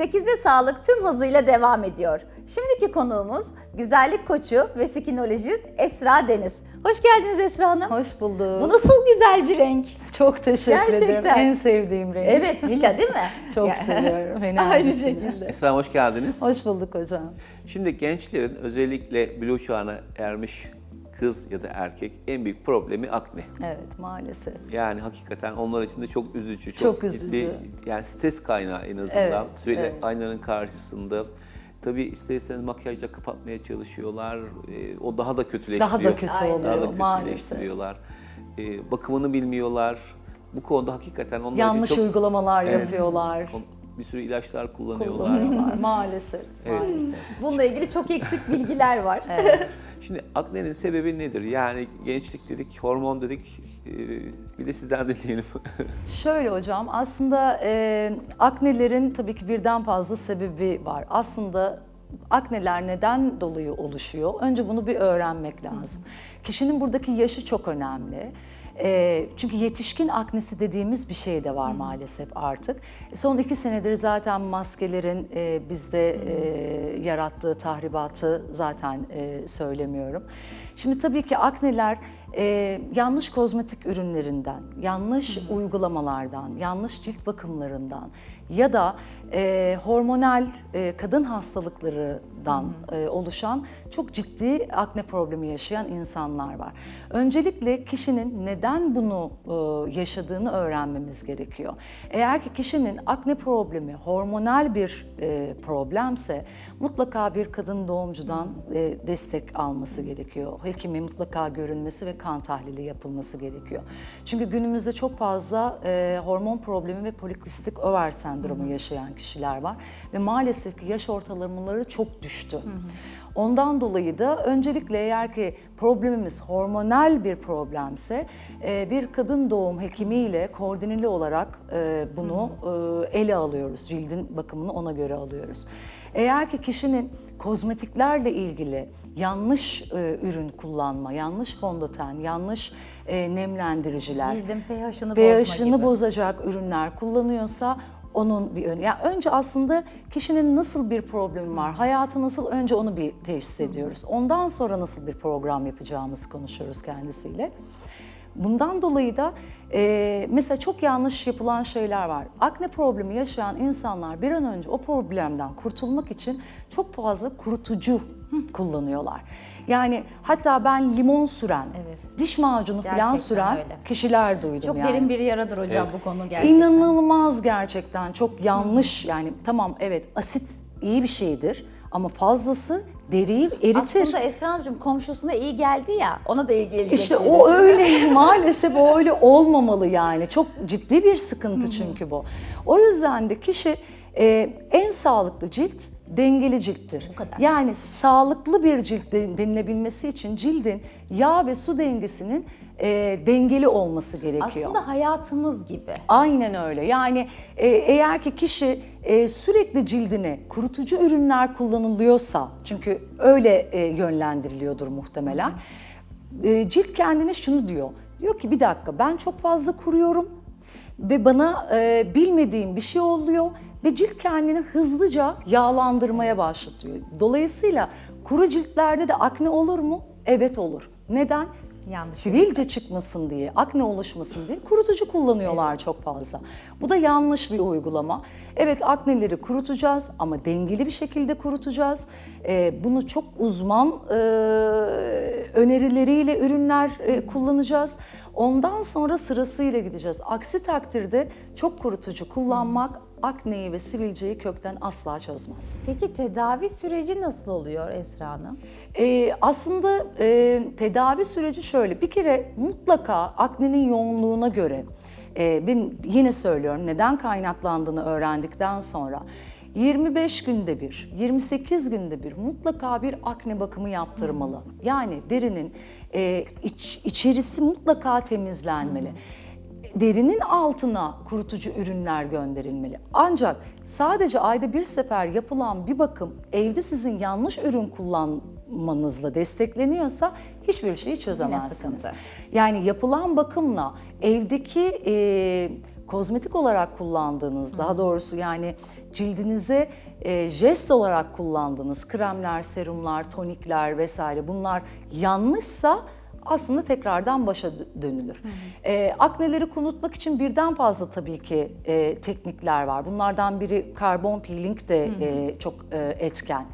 8'de sağlık tüm hızıyla devam ediyor. Şimdiki konuğumuz güzellik koçu ve skinolojist Esra Deniz. Hoş geldiniz Esra Hanım. Hoş bulduk. Bu nasıl güzel bir renk. Çok teşekkür ederim. Gerçekten. En sevdiğim renk. Evet lila değil mi? Çok seviyorum. Aynı şekilde. Esra hoş geldiniz. Hoş bulduk hocam. Şimdi gençlerin özellikle blue çağına ermiş kız ya da erkek en büyük problemi akne. Evet maalesef. Yani hakikaten onlar için de çok üzücü, çok, Çok ciddi, üzücü. yani stres kaynağı en azından. Evet, Sürekli evet. aynanın karşısında. Tabii ister istemez makyajla kapatmaya çalışıyorlar. Ee, o daha da kötüleştiriyor. Daha da kötü Aynen. oluyor Daha da maalesef. kötüleştiriyorlar. Ee, bakımını bilmiyorlar. Bu konuda hakikaten onlar Yanlış için çok uygulamalar Evet. yapıyorlar. bir sürü ilaçlar kullanıyorlar. Kullanıyorlar maalesef. Evet. maalesef. Bununla ilgili çok eksik bilgiler var. Şimdi aknenin sebebi nedir? Yani gençlik dedik, hormon dedik. Ee, bir de sizden dinleyelim. Şöyle hocam aslında e, aknelerin tabii ki birden fazla sebebi var. Aslında akneler neden dolayı oluşuyor? Önce bunu bir öğrenmek lazım. Kişinin buradaki yaşı çok önemli. E, çünkü yetişkin aknesi dediğimiz bir şey de var maalesef artık. Son iki senedir zaten maskelerin e, bizde e, yarattığı tahribatı zaten e, söylemiyorum. Şimdi tabii ki akneler e, yanlış kozmetik ürünlerinden, yanlış uygulamalardan, yanlış cilt bakımlarından ya da e, hormonal e, kadın hastalıklarından e, oluşan çok ciddi akne problemi yaşayan insanlar var. Öncelikle kişinin neden bunu e, yaşadığını öğrenmemiz gerekiyor. Eğer ki kişinin akne problemi hormonal bir e, problemse mutlaka bir kadın doğumcudan e, destek alması gerekiyor. Hekimi mutlaka görünmesi ve kan tahlili yapılması gerekiyor. Çünkü günümüzde çok fazla e, hormon problemi ve polikistik over sendromu yaşayan kişiler var ve maalesef ki yaş ortalamaları çok düştü. Ondan dolayı da öncelikle eğer ki problemimiz hormonal bir problemse e, bir kadın doğum hekimiyle koordineli olarak e, bunu e, ele alıyoruz. Cildin bakımını ona göre alıyoruz. Eğer ki kişinin kozmetiklerle ilgili yanlış e, ürün kullanma, yanlış fondöten, yanlış e, nemlendiriciler, Cildin pH'ını gibi. bozacak ürünler kullanıyorsa onun bir önü. Yani önce aslında kişinin nasıl bir problemi var, hayatı nasıl önce onu bir teşhis ediyoruz. Ondan sonra nasıl bir program yapacağımızı konuşuyoruz kendisiyle. Bundan dolayı da e, mesela çok yanlış yapılan şeyler var. Akne problemi yaşayan insanlar bir an önce o problemden kurtulmak için çok fazla kurutucu kullanıyorlar. Yani hatta ben limon süren, Evet. diş macunu falan Gerçekten süren öyle. kişiler duydum Çok yani. derin bir yaradır hocam bu konu gerçekten. İnanılmaz gerçekten çok yanlış yani tamam evet asit iyi bir şeydir ama fazlası deriyi eritir. Aslında Esra Hanımcığım komşusuna iyi geldi ya ona da iyi gelecek. İşte o düşünüyorum. öyle maalesef o öyle olmamalı yani. Çok ciddi bir sıkıntı çünkü bu. O yüzden de kişi e, en sağlıklı cilt dengeli cilttir. Bu kadar. Yani sağlıklı bir cilt de- denilebilmesi için cildin yağ ve su dengesinin e, dengeli olması gerekiyor. Aslında hayatımız gibi. Aynen öyle. Yani e, eğer ki kişi e, sürekli cildine kurutucu ürünler kullanılıyorsa, çünkü öyle e, yönlendiriliyordur muhtemelen. E, cilt kendine şunu diyor. Diyor ki bir dakika ben çok fazla kuruyorum ve bana e, bilmediğim bir şey oluyor ve cilt kendini hızlıca yağlandırmaya başlatıyor. Dolayısıyla kuru ciltlerde de akne olur mu? Evet olur. Neden? Yanlış. sivilce çıkmasın diye, akne oluşmasın diye kurutucu kullanıyorlar çok fazla. Bu da yanlış bir uygulama. Evet akneleri kurutacağız ama dengeli bir şekilde kurutacağız. Ee, bunu çok uzman e, önerileriyle ürünler e, kullanacağız. Ondan sonra sırasıyla gideceğiz. Aksi takdirde çok kurutucu kullanmak akneyi ve sivilceyi kökten asla çözmez. Peki tedavi süreci nasıl oluyor Esra Hanım? Ee, aslında e, tedavi süreci şöyle. Bir kere mutlaka aknenin yoğunluğuna göre, e, ben yine söylüyorum neden kaynaklandığını öğrendikten sonra 25 günde bir, 28 günde bir mutlaka bir akne bakımı yaptırmalı. Yani derinin e, iç- içerisi mutlaka temizlenmeli derinin altına kurutucu ürünler gönderilmeli. Ancak sadece ayda bir sefer yapılan bir bakım evde sizin yanlış ürün kullanmanızla destekleniyorsa hiçbir şeyi çözemezsiniz. Yani yapılan bakımla evdeki e, kozmetik olarak kullandığınız, daha doğrusu yani cildinize e, jest olarak kullandığınız kremler, serumlar, tonikler vesaire bunlar yanlışsa aslında tekrardan başa dö- dönülür. E, akneleri kurutmak için birden fazla tabii ki e, teknikler var. Bunlardan biri karbon peeling de e, çok e, etken.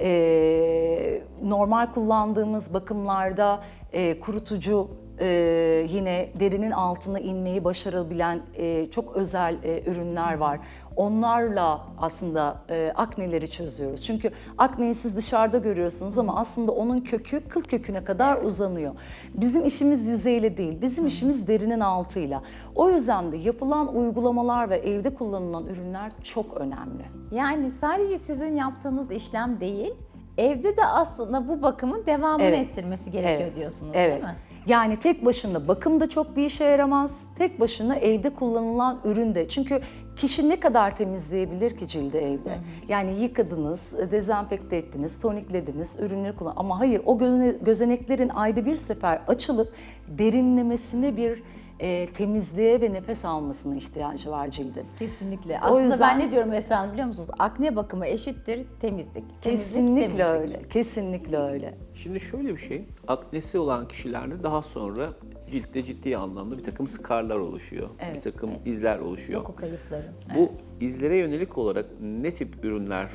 E, normal kullandığımız bakımlarda e, kurutucu e, yine derinin altına inmeyi başarabilen e, çok özel e, ürünler var. Onlarla aslında e, akneleri çözüyoruz. Çünkü akneyi siz dışarıda görüyorsunuz ama aslında onun kökü kıl köküne kadar uzanıyor. Bizim işimiz yüzeyle değil, bizim işimiz derinin altıyla. O yüzden de yapılan uygulamalar ve evde kullanılan ürünler çok önemli. Yani sadece sizin yaptığınız işlem değil, evde de aslında bu bakımın devamını Evet. ettirmesi gerekiyor Evet. diyorsunuz Evet. değil mi? Yani tek başına bakım da çok bir işe yaramaz. Tek başına evde kullanılan ürün de. Çünkü kişi ne kadar temizleyebilir ki cildi evde? Yani yıkadınız, dezenfekte ettiniz, toniklediniz, ürünleri kullan. Ama hayır o göze- gözeneklerin ayda bir sefer açılıp derinlemesine bir e, temizliğe ve nefes almasına ihtiyacı var cildin. Kesinlikle. Aslında yüzden- ben ne diyorum Esra Hanım biliyor musunuz? Akne bakımı eşittir temizlik. Temizlik, Kesinlikle temizlik. öyle. Kesinlikle öyle. Şimdi şöyle bir şey, aknesi olan kişilerde daha sonra ciltte ciddi anlamda bir takım skarlar oluşuyor. bir takım izler oluşuyor. Doku kayıpları. Bu izlere yönelik olarak ne tip ürünler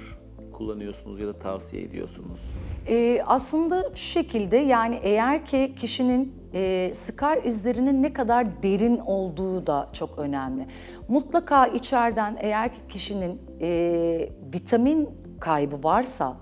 kullanıyorsunuz ya da tavsiye ediyorsunuz? Ee, aslında şu şekilde yani eğer ki kişinin e, skar izlerinin ne kadar derin olduğu da çok önemli. Mutlaka içeriden eğer ki kişinin e, vitamin kaybı varsa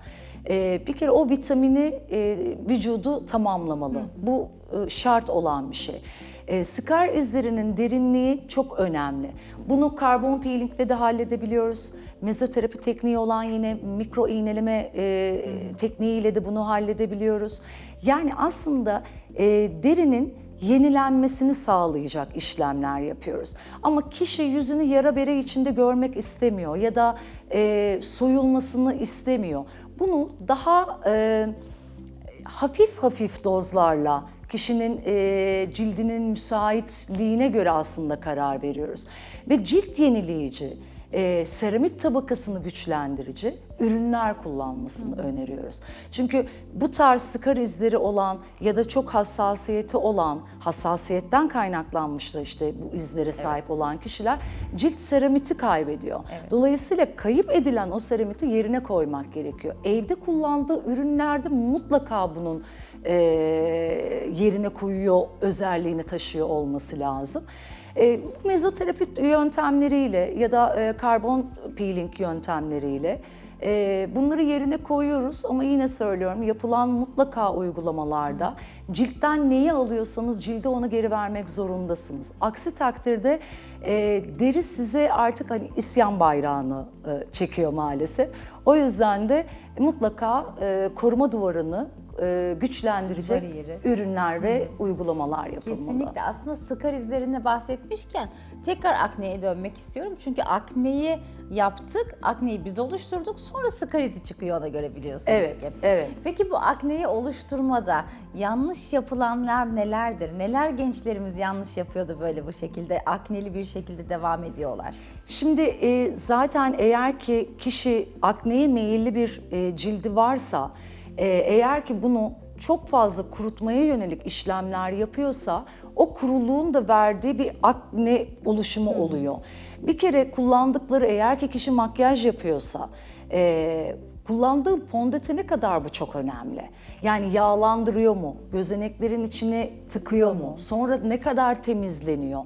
e, bir kere o vitamini e, vücudu tamamlamalı. Bu e, şart olan bir şey. E, skar izlerinin derinliği çok önemli. Bunu karbon peeling'le de halledebiliyoruz. Mezoterapi tekniği olan yine mikro iğneleme e, tekniğiyle de bunu halledebiliyoruz. Yani aslında e, derinin yenilenmesini sağlayacak işlemler yapıyoruz. Ama kişi yüzünü yara bere içinde görmek istemiyor ya da e, soyulmasını istemiyor. Bunu daha e, hafif hafif dozlarla kişinin e, cildinin müsaitliğine göre aslında karar veriyoruz. Ve cilt yenileyici, e, seramik tabakasını güçlendirici ürünler kullanmasını öneriyoruz. Çünkü bu tarz skar izleri olan ya da çok hassasiyeti olan, hassasiyetten kaynaklanmış da işte bu izlere sahip olan kişiler cilt seramiti kaybediyor. Dolayısıyla kayıp edilen o seramiti yerine koymak gerekiyor. Evde kullandığı ürünlerde mutlaka bunun e, yerine koyuyor özelliğini taşıyor olması lazım. E, mezoterapi yöntemleriyle ya da e, karbon peeling yöntemleriyle e, bunları yerine koyuyoruz ama yine söylüyorum yapılan mutlaka uygulamalarda ciltten neyi alıyorsanız cilde onu geri vermek zorundasınız. Aksi takdirde e, deri size artık hani isyan bayrağını çekiyor maalesef. O yüzden de mutlaka koruma duvarını e, güçlendirecek Bariyeri. ürünler ve uygulamalar yapılmalı. Kesinlikle. Aslında skar izlerine bahsetmişken tekrar akneye dönmek istiyorum. Çünkü akneyi yaptık, akneyi biz oluşturduk. Sonra skar izi çıkıyor ona göre biliyorsunuz Evet, ki. evet. Peki bu akneyi oluşturmada yanlış yapılanlar nelerdir? Neler gençlerimiz yanlış yapıyordu böyle bu şekilde? Akneli bir şekilde devam ediyorlar. Şimdi e, zaten eğer ki kişi akneye meyilli bir e, cildi varsa, e, eğer ki bunu çok fazla kurutmaya yönelik işlemler yapıyorsa o kuruluğun da verdiği bir akne oluşumu oluyor. Bir kere kullandıkları eğer ki kişi makyaj yapıyorsa, e, kullandığı fondötene kadar bu çok önemli. Yani yağlandırıyor mu? Gözeneklerin içine tıkıyor mu? Sonra ne kadar temizleniyor?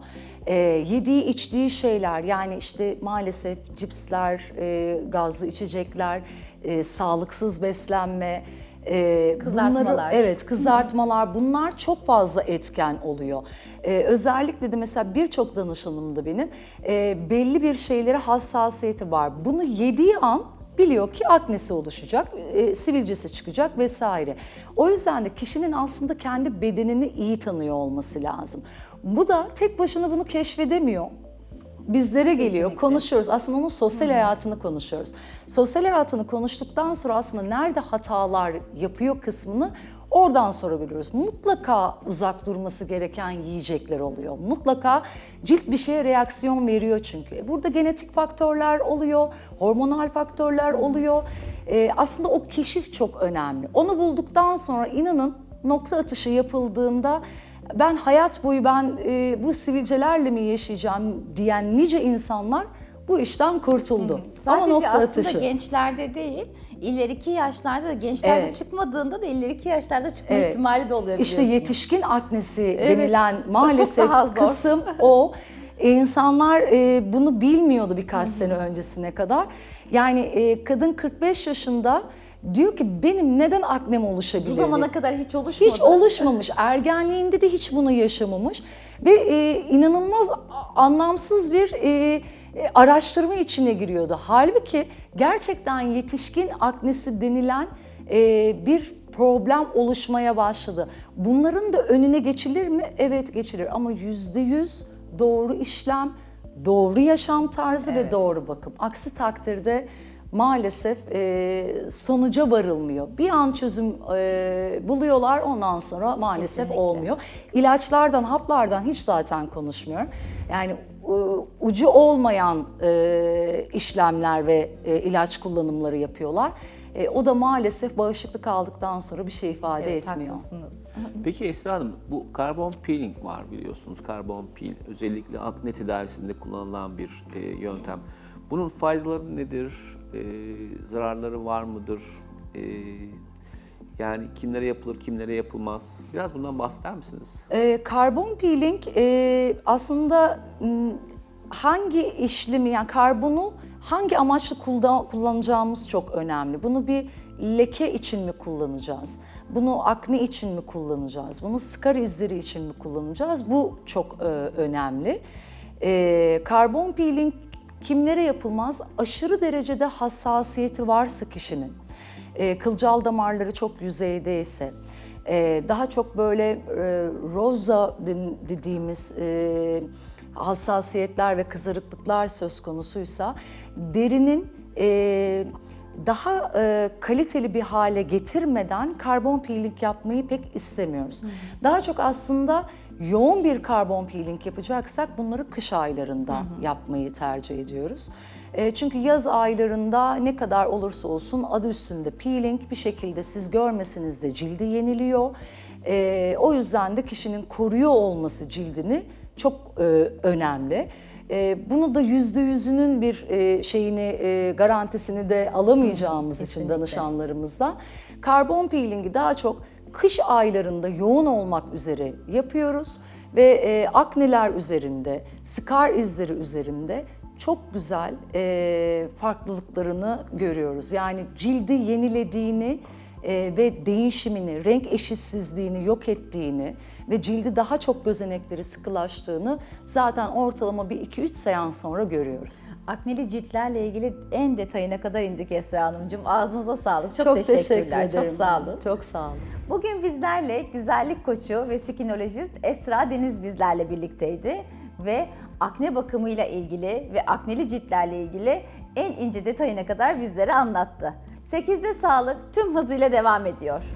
Ee, yediği içtiği şeyler yani işte maalesef cipsler, e, gazlı içecekler, e, sağlıksız beslenme, e, Kızartmalar. bunları- evet kızartmalar bunlar çok fazla etken oluyor. Ee, özellikle de mesela birçok danışanımda benim e, belli bir şeylere hassasiyeti var. Bunu yediği an biliyor ki aknesi oluşacak, e, sivilcesi çıkacak vesaire. O yüzden de kişinin aslında kendi bedenini iyi tanıyor olması lazım. Bu da tek başına bunu keşfedemiyor. Bizlere geliyor, Kesinlikle. konuşuyoruz. Aslında onun sosyal hayatını konuşuyoruz. Sosyal hayatını konuştuktan sonra aslında nerede hatalar yapıyor kısmını Oradan sonra. Mutlaka uzak durması gereken yiyecekler oluyor. Mutlaka cilt bir şeye reaksiyon veriyor çünkü. E, Burada genetik faktörler oluyor, hormonal faktörler oluyor. E, aslında o keşif çok önemli. Onu bulduktan sonra inanın nokta atışı yapıldığında ben hayat boyu ben e, bu sivilcelerle mi yaşayacağım diyen nice insanlar bu işten kurtuldu. Ama Sadece nokta aslında atışı. gençlerde değil, ileriki yaşlarda da gençlerde Evet. çıkmadığında da ileriki yaşlarda çıkma Evet. ihtimali de oluyor İşte yetişkin aknesi Evet, denilen o maalesef zor. kısım o. E, İnsanlar e, bunu bilmiyordu birkaç sene öncesine kadar. Yani e, kadın 45 yaşında diyor ki benim neden aknem oluşabilir? Bu zamana kadar hiç oluşmadı. Hiç oluşmamış. Ergenliğinde de hiç bunu yaşamamış. Ve e, inanılmaz anlamsız bir e, e, araştırma içine giriyordu. Halbuki gerçekten yetişkin aknesi denilen e, bir problem oluşmaya başladı. Bunların da önüne geçilir mi? Evet geçilir ama yüzde yüz doğru işlem, doğru yaşam tarzı ve doğru bakım. Aksi takdirde maalesef e, sonuca varılmıyor. Bir an çözüm e, buluyorlar ondan sonra maalesef Kesinlikle. olmuyor. İlaçlardan, haplardan hiç zaten konuşmuyorum. Yani e, ucu olmayan e, işlemler ve e, ilaç kullanımları yapıyorlar. E, o da maalesef bağışıklık aldıktan sonra bir şey ifade Evet, etmiyor. haklısınız. Peki Esra Hanım, bu karbon peeling var biliyorsunuz. Karbon peel özellikle akne tedavisinde kullanılan bir e, yöntem. Bunun faydaları nedir? E, zararları var mıdır? E, yani kimlere yapılır, kimlere yapılmaz? Biraz bundan bahseder misiniz? Ee, karbon peeling e, aslında hangi işlemi yani karbonu hangi amaçlı kulda- kullanacağımız çok önemli. Bunu bir leke için mi kullanacağız? Bunu akne için mi kullanacağız? Bunu skar izleri için mi kullanacağız? Bu çok e, önemli. E, karbon peeling kimlere yapılmaz? Aşırı derecede hassasiyeti varsa kişinin e, kılcal damarları çok yüzeydeyse, e, daha çok böyle e, roza dediğimiz e, hassasiyetler ve kızarıklıklar söz konusuysa derinin e, daha e, kaliteli bir hale getirmeden karbon peeling yapmayı pek istemiyoruz. Daha çok aslında yoğun bir karbon peeling yapacaksak bunları kış aylarında yapmayı tercih ediyoruz. E, çünkü yaz aylarında ne kadar olursa olsun adı üstünde peeling bir şekilde siz görmeseniz de cildi yeniliyor. E, o yüzden de kişinin koruyor olması cildini çok e, önemli. E, bunu da yüzde yüzünün bir e, şeyini e, garantisini de alamayacağımız için danışanlarımızda karbon peelingi daha çok kış aylarında yoğun olmak üzere yapıyoruz ve e, akneler üzerinde, skar izleri üzerinde çok güzel e, farklılıklarını görüyoruz. Yani cildi yenilediğini e, ve değişimini, renk eşitsizliğini yok ettiğini ve cildi daha çok gözenekleri sıkılaştığını zaten ortalama bir 2-3 seans sonra görüyoruz. Akneli ciltlerle ilgili en detayına kadar indik Esra Hanımcığım. Ağzınıza sağlık. Çok, teşekkürler. Çok sağ olun. Çok sağ olun. Bugün bizlerle güzellik koçu ve skinolojist Esra Deniz bizlerle birlikteydi ve akne bakımıyla ilgili ve akneli ciltlerle ilgili en ince detayına kadar bizlere anlattı. 8'de sağlık tüm hızıyla devam ediyor.